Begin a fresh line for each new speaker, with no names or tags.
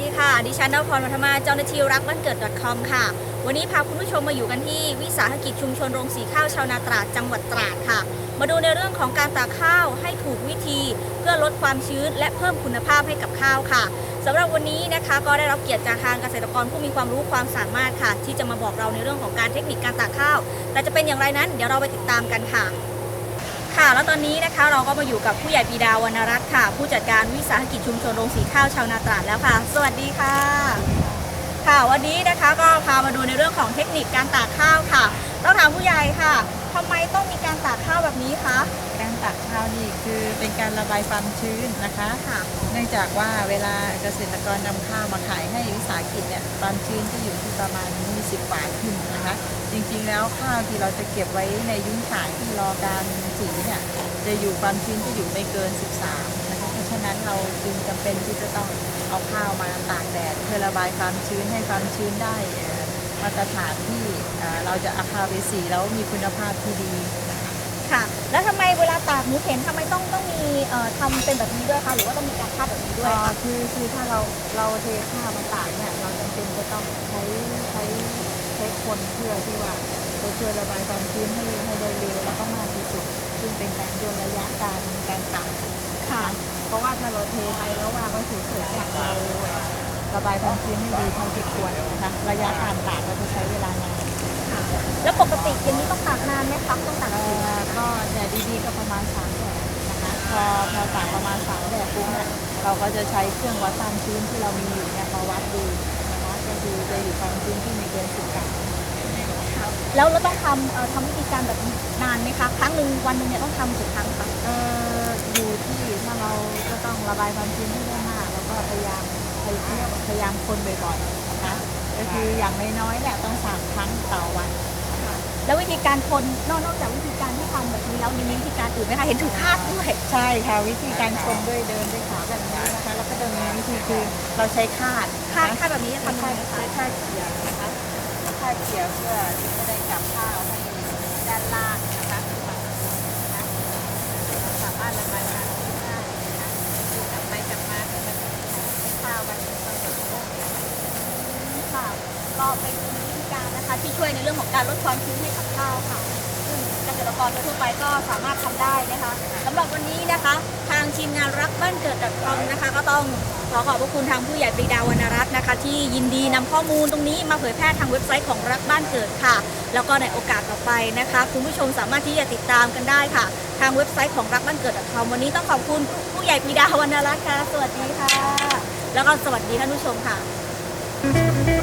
ดีค่ะ ดิฉันนพรวัฒมาเจ้าหน้าที่รักบ้านเกิด .com ค่ะ วันนี้พาคุณผู้ชมมาอยู่กันที่วิสาหกิจชุมชนโรงสีข้าวชาวนาตราดจังหวัดตราดค่ะ มาดูในเรื่องของการตากข้าวให้ถูกวิธี เพื่อลดความชื้นและเพิ่มคุณภาพให้กับข้าวค่ะสำหรับวันนี้นะคะก็ได้รับเกียรติจากทางเกษตรกรผู้มีความรู้ความสามารถค่ะ ที่จะมาบอกเราในเรื่องของการเทคนิคการตากข้าว แต่จะเป็นอย่างไรนั้นเดี๋ยวเราไปติดตามกันค่ะ ค่ะ แล้วตอนนี้นะคะเราก็มาอยู่กับผู้ใหญ่ปีดาวรรณรัตน์ค่ะ ผู้จัดการวิสาหกิจชุมชนโรงสีข้าวชาวนาตราดแล้วค่ะ สวัสดีค่ะ ค่ะ วันนี้นะคะก็พามาดูในเรื่องของเทคนิคการตากข้าวค่ะ ต้องถามผู้ใหญ่ค่ะ ทำไมต้องมีการตากข้าวแบบนี้คะ
การตักข้าวนี่คือเป็นการระบายความชื้นนะคะ
ค่ะ
เนื่องจากว่าเวลาเกษตรกรนำข้าวมาขายให้วิสาหกิจเนี่ยความชื้นจะอยู่ที่ประมาณ20กว่าขึ้นนะคะ จริงๆแล้วข้าวที่เราจะเก็บไว้ในยุ้งฉางที่รอการสีเนี่ยจะอยู่ความชื้นจะอยู่ไม่เกิน 13นะคะเพราะ ฉะนั้นเราจึงจำเป็นที่จะต้องเอาข้าวมาตากแดดเพื่อระบายความชื้นให้ความชื้นได้มาตรฐานที่เราจะอาข้าวสีแล้วมีคุณภาพที่ดีค่ะ
แล้วทำไมเวลาตากหนูเห็นทำไมต้องต้องมีเอ่อทำเป็นแบบนี้ด้วยคะหรือว่าต้องมีการคาดแบบนี้ด้วย
คือคือถ้าเราเราเทข้าวมาตากเนี่ยเราจำเป็นจะต้องใช้ใช้ใช้คนเพื่อที่ว่าจะช่วยระบายความชื้นให้ให้ได้เร็วแล้วก็มากที่สุด ซึ่งเป็นการย่นระยะการการตาก
ค่ะ
เพราะว่าถ้าเราเทไปแล้วว่าก็เฉยๆเนี่ยเราระบายความชื้นให้ดีเท่าที่ควรนะคะระยะการตากเราจะใช้เวลานาน
ค่ะแล้วปกติอย่างนี้ต้องตากนานไหมคะต้องตาก
เอ่
กี่วัน
อก็แดดดีๆก็ประมาณ3แดดนะคะพอพอตากประมาณ3แดดปุ๊บเนี่ยเราก็จะใช้เครื่องวัดความชื้นที่เรามีอยู่เนี่ยมาวัดดูนะคะก็คือจะอยู่ความชื้นที่ไม่เกิน10กรัม
แล้วเราต้องทำเอ่อทำวิธีการแบบนี้นานไหมคะ ครั้งหนึ่งวันหนึ่งเนี่ยต้องทำกี่ครั้งคะ
เอ่ออยู่ที่ถ้า เราก็ต้องระบายความชื้นให้ได้มาก แล้วก็พยายามพยายามพยายามคนบ่อยๆนะคะก็คืออย่างน้อยๆเนี่ยต้องสามครั้งต่อวัน
แล้ววิธีการคนนอกนอกจากวิธีการที่ทำแบบนี้แล้วยังมีวิธีการอื่นไหมคะเห็นถูกคาดด้วย
ใช่ค่ะวิธีการชนด้วยเดินด้วยขาแบบนี้นะคะแล้วก็เดินมีวิธีคือเราใช้คาด
คาด
นะ
คาดแบบนี้จะทำยังไงคะ
ใช้คาดเกี่ยวนะคะคาดเกี่ยวเพื่อที่จะได้จับข้าวให้ด้านล่างนะคะขึ้นมานะคะเราสามารถระบายน้ำได้นะคะคือจับไปจับมาให้มันให้ข้าวมันเสมอ
ค่ะ ก็เป็นวิธีการนะคะ ที่ช่วยในเรื่องของการลดความชื้นให้กับข้าวค่ะซึ่งเกษตรกรทั่วไปก็สามารถทำได้นะคะสำหรับวันนี้นะคะ ทางทีมงานรักบ้านเกิดดับคอมนะคะ ก็ต้องขอขอบพระคุณทางผู้ใหญ่ปรีดาวรรณรัตน์นะคะ ที่ยินดีนำข้อมูลตรงนี้มาเผยแพร่ทางเว็บไซต์ของรักบ้านเกิดค่ะ แล้วก็ในโอกาสต่อไปนะคะ คุณผู้ชมสามารถที่จะติดตามกันได้ค่ะ ทางเว็บไซต์ของรักบ้านเกิด .com วันนี้ต้องขอบคุณผู้ใหญ่ปรีดาวรรณรัตน์ค่ะ สวัสดีค่ะ แล้วก็สวัสดีท่านผู้ชมค่ะ